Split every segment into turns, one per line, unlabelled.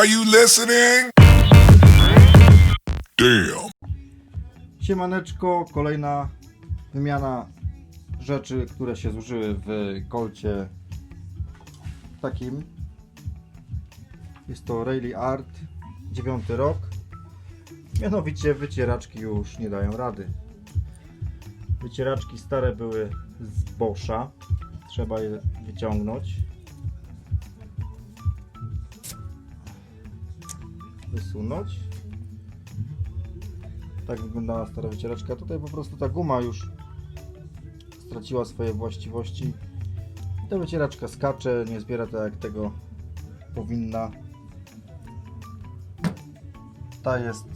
Are you listening? Damn.
Siemaneczko, kolejna wymiana rzeczy, które się zużyły w kolcie takim. Jest to Rayleigh Art, 9 rok. Mianowicie wycieraczki już nie dają rady. Wycieraczki stare były z Boscha. Trzeba je wyciągnąć. Wysunąć. Tak wyglądała stara wycieraczka. Tutaj po prostu ta guma już straciła swoje właściwości. Ta wycieraczka skacze, nie zbiera tak jak tego powinna. Ta jest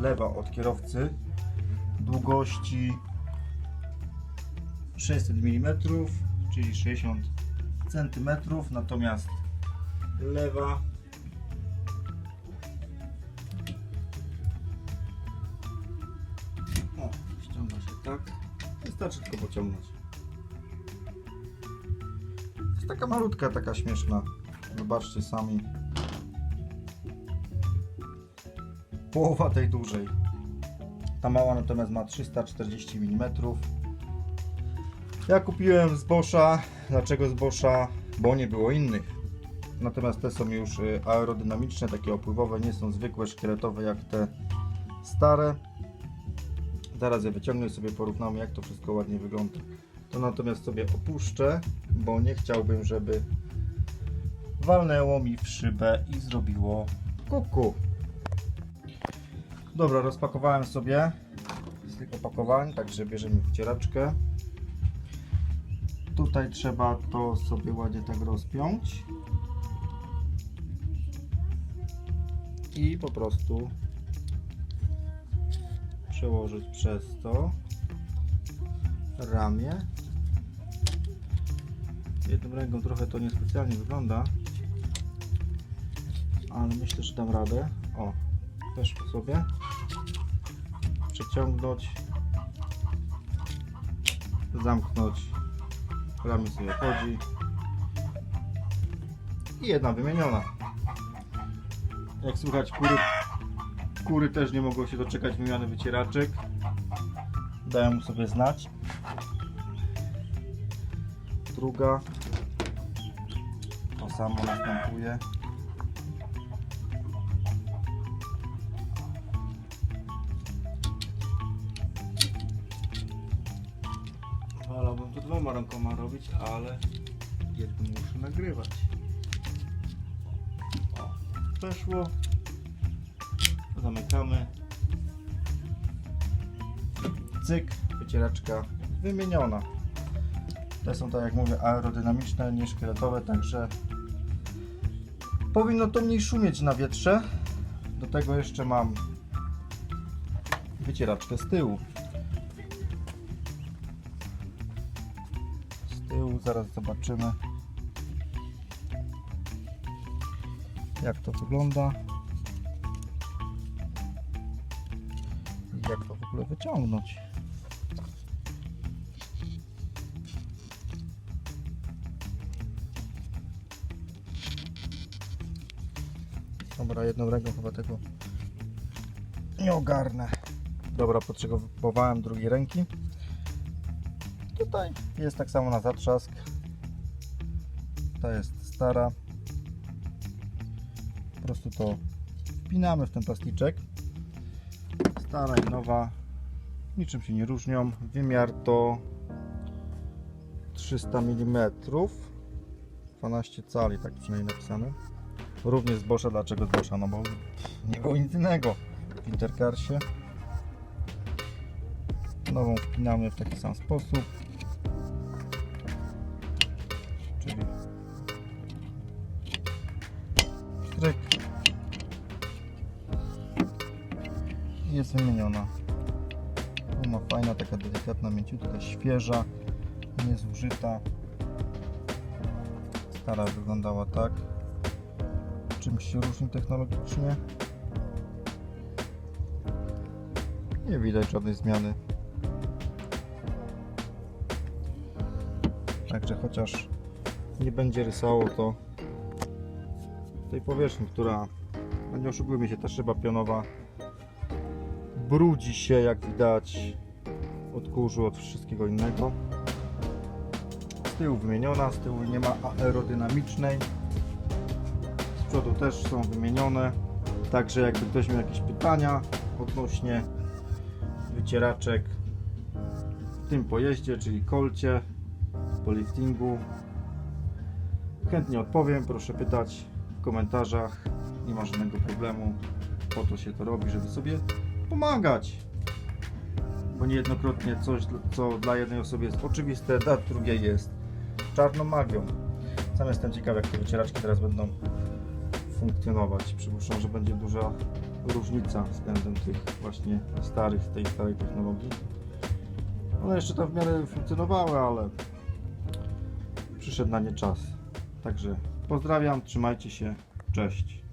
lewa od kierowcy długości 600 mm, czyli 60 cm, natomiast lewa tak. Wystarczy tylko pociągnąć. Jest taka malutka, taka śmieszna. Zobaczcie sami. Połowa tej dużej. Ta mała natomiast ma 340 mm. Ja kupiłem z Boscha. Dlaczego z Boscha? Bo nie było innych. Natomiast te są już y, aerodynamiczne, takie opływowe, nie są zwykłe, szkieletowe jak te stare. Zaraz je wyciągnę sobie porównamy jak to wszystko ładnie wygląda. To natomiast sobie opuszczę, bo nie chciałbym, żeby walnęło mi w szybę i zrobiło kuku. Dobra, rozpakowałem sobie z tych opakowań, także bierzemy wycieraczkę. Tutaj trzeba to sobie ładnie tak rozpiąć. I po prostu przełożyć przez to ramię. Jedną ręką trochę to niespecjalnie wygląda, ale myślę, że dam radę. O, też sobie przeciągnąć, zamknąć. Ramię sobie chodzi i jedna wymieniona. Jak słychać, kury Kury też nie mogą się doczekać wymiany wycieraczek. Dają mu sobie znać. Druga. To samo następuje. Wolałbym to dwoma rękoma robić, ale jednym muszę nagrywać. O, weszło zamykamy. Cyk, wycieraczka wymieniona. Te są tak jak mówię aerodynamiczne, nie szkieletowe także powinno to mniej szumieć na wietrze. Do tego jeszcze mam wycieraczkę z tyłu. Z tyłu zaraz zobaczymy jak to wygląda ogóle wyciągnąć. Dobra, jedną ręką chyba tego nie ogarnę. Dobra, potrzebowałem drugiej ręki. Tutaj jest tak samo na zatrzask. Ta jest stara. Po prostu to wpinamy w ten plasticzek stara i nowa. Niczym się nie różnią. Wymiar to 300 mm 12 cali tak przynajmniej napisane. Również z Boscha, dlaczego z Boscha? no bo nie było nic innego. W Intercarsie. Nową wpinamy w taki sam sposób jest wymieniona. Guma fajna, taka delikatna, mięciutka, świeża, niezużyta. Stara wyglądała tak. Czymś się różni technologicznie? Nie widać żadnej zmiany. Także chociaż nie będzie rysowało to tej powierzchni, która, no nie oszukujmy się, ta szyba pionowa brudzi się, jak widać, od kurzu, od wszystkiego innego. Z tyłu wymieniona, z tyłu nie ma aerodynamicznej. Z przodu też są wymienione. Także jakby ktoś miał jakieś pytania odnośnie wycieraczek w tym pojeździe, czyli kolcie po liftingu, chętnie odpowiem. Proszę pytać w komentarzach. Nie ma żadnego problemu. Po to się to robi, żeby sobie pomagać. Bo niejednokrotnie coś, co dla jednej osoby jest oczywiste, dla drugiej jest czarną magią. Sam jestem ciekaw, jak te wycieraczki teraz będą funkcjonować. Przypuszczam, że będzie duża różnica względem tych właśnie starych, tej starej technologii. One jeszcze tam w miarę funkcjonowały, ale przyszedł na nie czas. Także pozdrawiam, trzymajcie się, cześć.